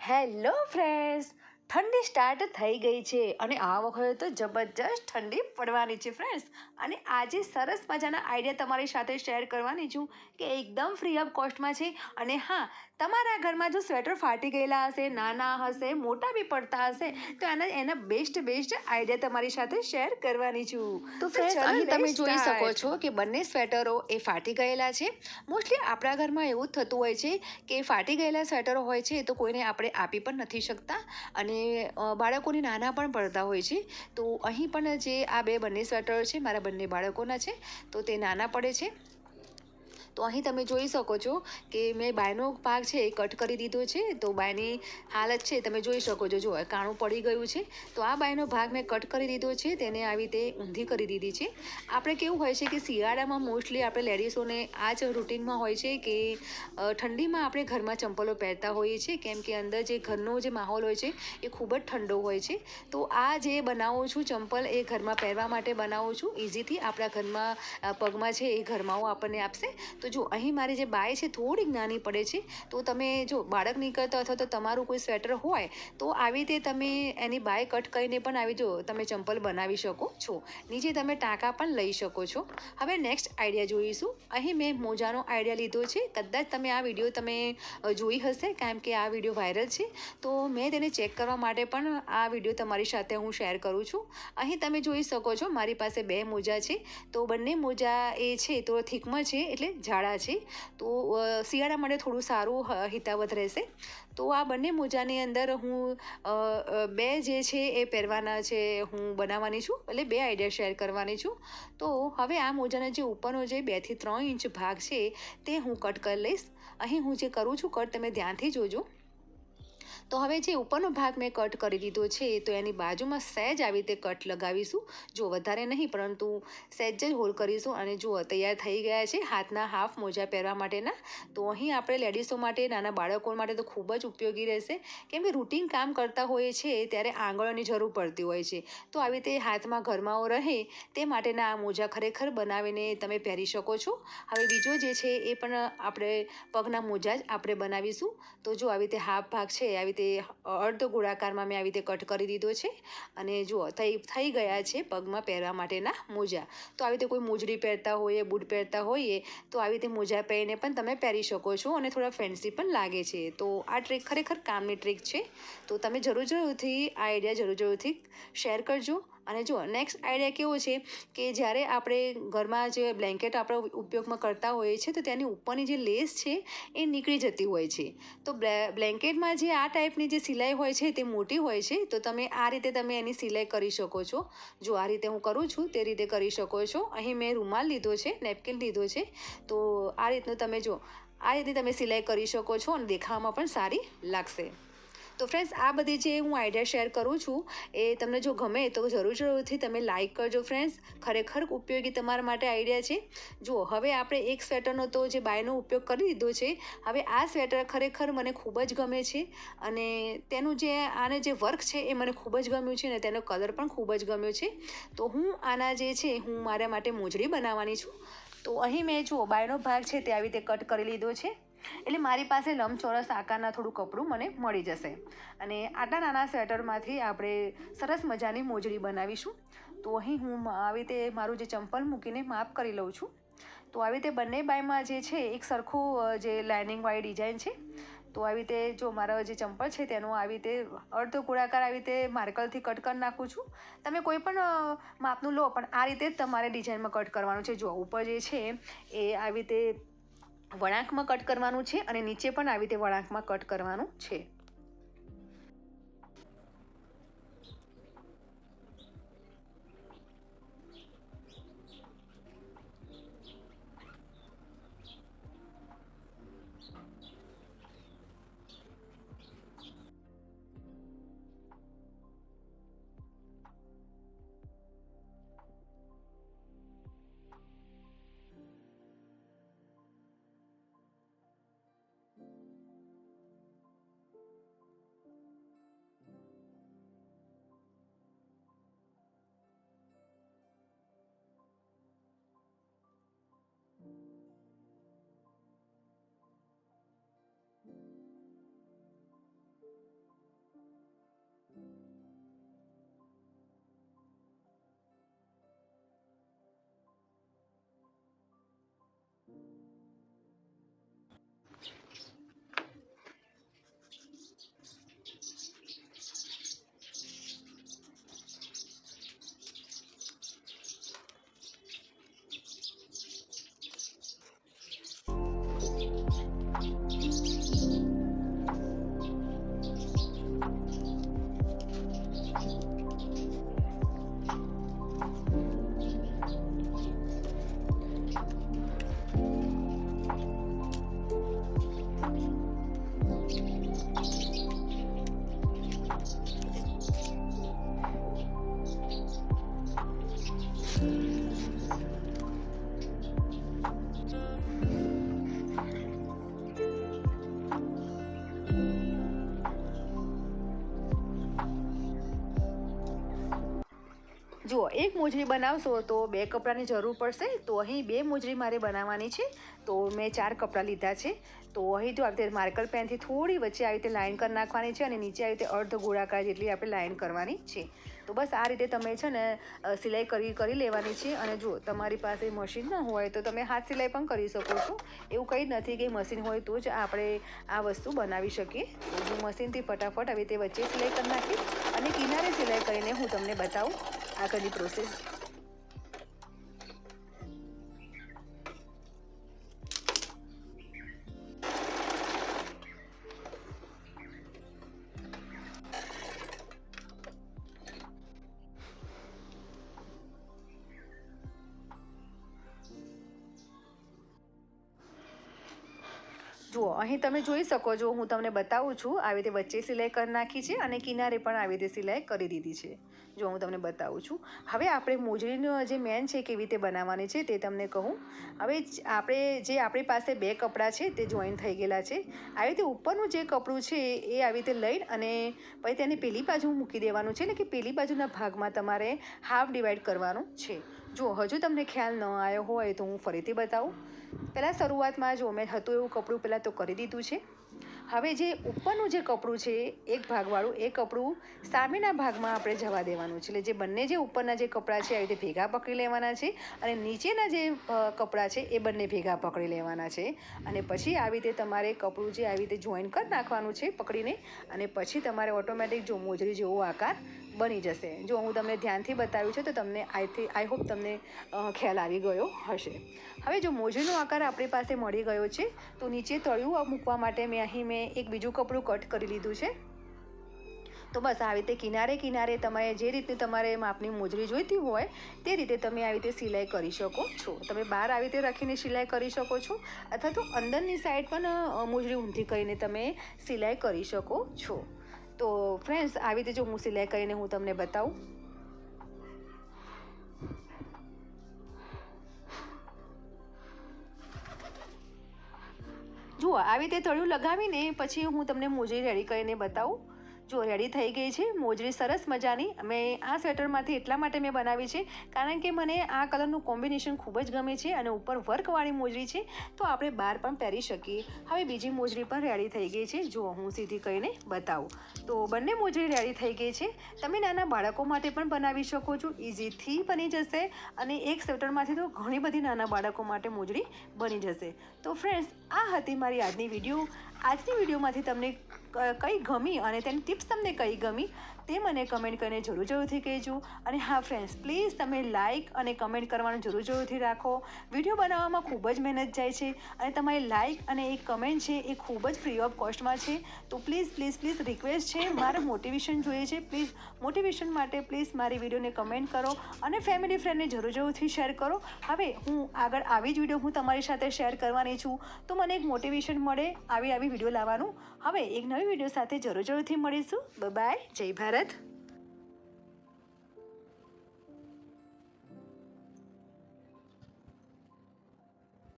Hello friends, ઠંડી start થઈ ગઈ છે અને આ વખતે તો જબરજસ્ત ઠંડી પડવાની છે ફ્રેન્ડ્સ. અને આજે સરસ મજાના આઈડિયા તમારી સાથે શેર કરવાની છું કે એકદમ ફ્રી ઓફ કોસ્ટમાં છે. અને હા તમારા ઘરમાં જો સ્વેટર ફાટી ગયેલા હશે નાના હશે મોટા બી પડતા હશે તો એના એના બેસ્ટ બેસ્ટ આઈડિયા તમારી સાથે શેર કરવાની છું. તો ફ્રેન્ડ્સ અહીં તમે જોઈ શકો છો કે બંને સ્વેટરો એ ફાટી ગયેલા છે. મોસ્ટલી આપણા ઘરમાં એવું જ થતું હોય છે કે ફાટી ગયેલા સ્વેટરો હોય છે તો કોઈને આપણે આપી પણ નથી શકતા અને બાળકોને નાના પણ પડતા હોય છે. તો અહીં પણ જે આ બે બંને સ્વેટરો છે મારા બંને બાળકોના છે તો તે નાના પડે છે. તો અહીં તમે જોઈ શકો છો કે મેં બાયનો ભાગ છે એ કટ કરી દીધો છે. તો બાયની હાલત છે તમે જોઈ શકો છો. જો, કાણું પડી ગયું છે. તો આ બાયનો ભાગ મેં કટ કરી દીધો છે. તેને આવી રીતે ઊંધી કરી દીધી છે. આપણે કેવું હોય છે કે શિયાળામાં મોસ્ટલી આપણે લેડીઝોને આ જ રૂટિનમાં હોય છે કે ઠંડીમાં આપણે ઘરમાં ચંપલો પહેરતા હોઈએ છીએ. કેમ કે અંદર જે ઘરનો જે માહોલ હોય છે એ ખૂબ જ ઠંડો હોય છે. તો આ જે બનાવું છું ચંપલ એ ઘરમાં પહેરવા માટે બનાવું છું. ઇઝીથી આપણા ઘરમાં પગમાં છે એ ઘરમાઓ આપણને આપશે. તો જો અહીં મારી જે બાય છે થોડીક નાની પડે છે, તો તમે જો બાળક નીકળતા અથવા તો તમારું કોઈ સ્વેટર હોય, તો આવી રીતે તમે એની બાય કટ કરીને પણ આવી જો તમે ચંપલ બનાવી શકો છો. નીચે તમે ટાંકા પણ લઈ શકો છો. હવે નેક્સ્ટ આઈડિયા જોઈશું. અહીં મેં મોજાનો આઈડિયા લીધો છે. કદાચ તમે આ વીડિયો તમે જોઈ હશે કારણ કે આ વીડિયો વાયરલ છે. તો મેં તેને ચેક કરવા માટે પણ આ વીડિયો તમારી સાથે હું શેર કરું છું. અહીં તમે જોઈ શકો છો મારી પાસે બે મોજા છે. તો બંને મોજા એ છે, તો થીકમાં છે એટલે જાડા છે. તો શિયાળા માટે થોડું સારું હિતાવત રહેશે. તો આ બંને મોજાની અંદર હું બે જે છે એ પહેરવાના છે હું બનાવવાની છું. એટલે બે આઈડિયા શેર કરવાની છું. તો હવે આ મોજાના જે ઉપરનો જે બેથી ત્રણ ઇંચ ભાગ છે તે હું કટ કરી લઈશ. અહીં હું જે કરું છું કટ તમે ધ્યાનથી જોજો. તો હવે જે ઉપરનો ભાગ મેં કટ કરી દીધો છે તો એની બાજુમાં સહેજ આવી રીતે કટ લગાવીશું. જો વધારે નહીં, પરંતુ સહેજ જ હોલ કરીશું. અને જુઓ તૈયાર થઈ ગયા છે, હાથના હાફ મોજા પહેરવા માટેના, તો અહીં આપણે લેડીઝો માટે, નાના બાળકો માટે તો ખૂબ જ ઉપયોગી રહેશે. કેમ કે રૂટીન કામ કરતા હોઈએ છે, ત્યારે આંગળોની જરૂર પડતી હોય છે. તો આવી રીતે હાથમાં ઘરમાંઓ રહે, તે માટેના આ મોજા ખરેખર બનાવીને તમે પહેરી શકો છો. હવે બીજો જે છે, એ પણ આપણે પગના મોજા જ આપણે બનાવીશું. તો જો આવી રીતે હાફ ભાગ છે, આવી રીતે અર્ધ ગોળાકારમાં મેં આવી રીતે કટ કરી દીધો છે. અને જુઓ, થઈ થઈ ગયા છે પગમાં પહેરવા માટેના મોજા. તો આવી રીતે કોઈ મોજડી પહેરતા હોઈએ બૂટ પહેરતા હોઈએ, તો આવી રીતે મોજા પહેરીને પણ તમે પહેરી શકો છો અને થોડા ફેન્સી પણ લાગે છે. તો આ ટ્રીક ખરેખર કામની ટ્રીક છે. તો તમે જરૂર જરૂરથી આ આઈડિયા જરૂર જરૂરથી શેર કરજો. અને જુઓ નેક્સ્ટ આઈડિયા કેવો છે કે જ્યારે આપણે ઘરમાં જે બ્લેન્કેટ આપણે ઉપયોગમાં કરતા હોઈએ છીએ, તો તેની ઉપરની જે લેસ છે એ નીકળી જતી હોય છે. તો બ્લેન્કેટમાં જે આ ટાઈપની જે સિલાઈ હોય છે, તે મોટી હોય છે, તો તમે આ રીતે તમે એની સિલાઈ કરી શકો છો. જો આ રીતે હું કરું છું, તે રીતે કરી શકો છો. અહીં મેં રૂમાલ લીધો છે નેપકિન લીધો છે. તો આ રીતનું તમે જો આ રીતે તમે સિલાઈ કરી શકો છો અને દેખાવામાં પણ સારી લાગશે. તો ફ્રેન્ડ્સ આ બધી જે હું આઈડિયા શેર કરું છું, એ તમને જો ગમે તો જરૂર જરૂરથી તમે લાઇક કરજો ફ્રેન્ડ્સ ખરેખર ઉપયોગી તમારા માટે આઈડિયા છે. જુઓ, હવે આપણે એક સ્વેટરનો તો જે બાયનો ઉપયોગ કરી દીધો છે, હવે આ સ્વેટર ખરેખર મને ખૂબ જ ગમે છે અને તેનું જે આને જે વર્ક છે એ મને ખૂબ જ ગમ્યું છે અને તેનો કલર પણ ખૂબ જ ગમ્યો છે. તો હું આના જે છે, હું મારા માટે મોજડી બનાવવાની છું. તો અહીં મેં જુઓ, બાયનો ભાગ છે તે આવી રીતે કટ કરી લીધો છે. એટલે મારી પાસે લંબચોરસ આકારના થોડું કપડું મને મળી જશે. અને આટલા નાના સ્વેટરમાંથી આપણે સરસ મજાની મોજડી બનાવીશું. તો અહીં હું આવી રીતે મારું જે ચંપલ મૂકીને માપ કરી લઉં છું. તો આવી રીતે બંને બાયમાં જે છે, એક સરખું જે લાઇનિંગવાળી ડિઝાઇન છે. તો આવી રીતે જો મારા જે ચંપલ છે તેનું આવી રીતે અર્ધ ગોળાકાર આવી રીતે માર્કરથી કટ કરી નાખું છું. તમે કોઈ પણ માપનું લો, પણ આ રીતે જ તમારે ડિઝાઇનમાં કટ કરવાનું છે. જો ઉપર જે છે, એ આવી રીતે વળાંકમાં કટ કરવાનું છે અને નીચે પણ આવી રીતે વળાંકમાં કટ કરવાનું છે. જુઓ, એક મોજડી બનાવશો તો બે કપડાની જરૂર પડશે. તો અહીં બે મોજડી મારે બનાવવાની છે. તો મેં ચાર કપડાં લીધા છે. તો અહીં જો આવી રીતે માર્કર પેનથી થોડી વચ્ચે આવી રીતે લાઇન કરી નાખવાની છે અને નીચે આવી રીતે અર્ધ ગોળાકાર જેટલી આપણે લાઇન કરવાની છે. તો બસ આ રીતે તમે છે ને સિલાઈ કરી કરી લેવાની છે અને જો તમારી પાસે મશીન ન હોય તો તમે હાથ સિલાઈ પણ કરી શકો છો. એવું કંઈ જ નથી કે મશીન હોય તો જ આપણે આ વસ્તુ બનાવી શકીએ. તો હું મશીનથી ફટાફટ આવી રીતે વચ્ચે સિલાઈ કરી નાખીશ અને કિનારે સિલાઈ કરીને હું તમને બતાવું આગળની પ્રોસેસ જુઓ, અહીં તમે જોઈ શકો છો, હું તમને બતાવું છું, આવી રીતે વચ્ચે સિલાઈ કરી નાખી છે અને કિનારે પણ આવી રીતે સિલાઈ કરી દીધી છે. જો હું તમને બતાવું છું. હવે આપણે મોજડીનો જે મેન છે કેવી રીતે બનાવવાની છે તે તમને કહું. હવે આપણે જે આપણી પાસે બે કપડાં છે તે જોઈન થઈ ગયેલા છે. આવી રીતે ઉપરનું જે કપડું છે એ આવી રીતે લઈ અને પછી તેને પેલી બાજુ મૂકી દેવાનું છે એટલે કે પેલી બાજુના ભાગમાં તમારે હાફ ડિવાઈડ કરવાનું છે. જો હજુ તમને ખ્યાલ ન આવ્યો હોય તો હું ફરીથી બતાવું. પહેલાં શરૂઆતમાં જ મેં હતું એવું કપડું પહેલાં તો કરી દીધું છે. હવે જે ઉપરનું જે કપડું છે, એક ભાગવાળું, એ કપડું સામેના ભાગમાં આપણે જવા દેવાનું છે. એટલે જે બંને જે ઉપરના જે કપડાં છે, આવી રીતે ભેગા પકડી લેવાના છે અને નીચેના જે કપડાં છે, એ બંને ભેગા પકડી લેવાના છે. અને પછી આવી રીતે તમારે કપડું જે આવી રીતે જોઈન કરી નાખવાનું છે પકડીને અને પછી તમારે ઓટોમેટિક જો મોજરી જેવો આકાર બની જશે. જો હું તમને ધ્યાનથી બતાવ્યું છે, તો તમને આઈથી આઈ હોપ તમને ખ્યાલ આવી ગયો હશે. હવે જો મોજરીનો આકાર આપણી પાસે મળી ગયો છે, તો નીચે તળિયું મૂકવા માટે મેં અહીં મેં એક બીજું કપડું કટ કરી લીધું છે. તો બસ આવી રીતે કિનારે કિનારે તમારે જે રીતે તમારે માપની મોજરી જોઈતી હોય, તે રીતે તમે આવી રીતે સિલાઈ કરી શકો છો. તમે બહાર આવી રીતે રાખીને સિલાઈ કરી શકો છો, અથવા તો અંદરની સાઈડ પણ મોજરી ઊંધી કરીને તમે સિલાઈ કરી શકો છો. તો ફ્રેન્ડ્સ આવી રીતે જો હું સિલાઈ કરીને હું તમને બતાવું. જુઓ, આવી રીતે તળિયું લગાવીને પછી હું તમને મોજરી રેડી કરીને બતાવું. જો રેડી થઈ ગઈ છે, મોજરી સરસ મજાની. મેં આ સ્વેટરમાંથી એટલા માટે મેં બનાવી છે, કારણ કે મને આ કલરનું કોમ્બિનેશન ખૂબ જ ગમે છે અને ઉપર વર્કવાળી મોજરી છે, તો આપણે બહાર પણ પહેરી શકીએ. હવે બીજી મોજરી પણ રેડી થઈ ગઈ છે જો હું સીધી કહીને બતાવું. તો બંને મોજરી રેડી થઈ ગઈ છે. તમે નાના બાળકો માટે પણ બનાવી શકો છો ઇઝીથી બની જશે અને એક સ્વેટરમાંથી તો ઘણી બધી નાના બાળકો માટે મોજરી બની જશે. તો ફ્રેન્ડ્સ આ હતી મારી આજની વીડિયો આજની વિડીયોમાંથી તમને કઈ ગમી અને તેની ટિપ્સ તમને કઈ ગમી તે મને કમેન્ટ કરીને જરૂર જરૂરથી કહેજો. અને હા ફ્રેન્ડ્સ પ્લીઝ તમે લાઇક અને કમેન્ટ કરવાનું જરૂર જરૂરથી રાખો. વીડિયો બનાવવામાં ખૂબ જ મહેનત જાય છે અને તમારી લાઇક અને એક કમેન્ટ છે એ ખૂબ જ ફ્રી ઓફ કોસ્ટમાં છે. તો પ્લીઝ પ્લીઝ પ્લીઝ રિક્વેસ્ટ છે. મારે મોટિવેશન જોઈએ છે. પ્લીઝ મોટિવેશન માટે પ્લીઝ મારી વિડીયોને કમેન્ટ કરો અને ફેમિલી ફ્રેન્ડને જરૂર જરૂરથી શેર કરો. હવે હું આગળ આવી જ વીડિયો હું તમારી સાથે શેર કરવાની છું. તો મને એક મોટિવેશન મળે આવી આવી વીડિયો લાવવાનું. હવે એક નવી વીડિયો સાથે જરૂર જરૂરથી મળીશું. બાય જય ભારત. परत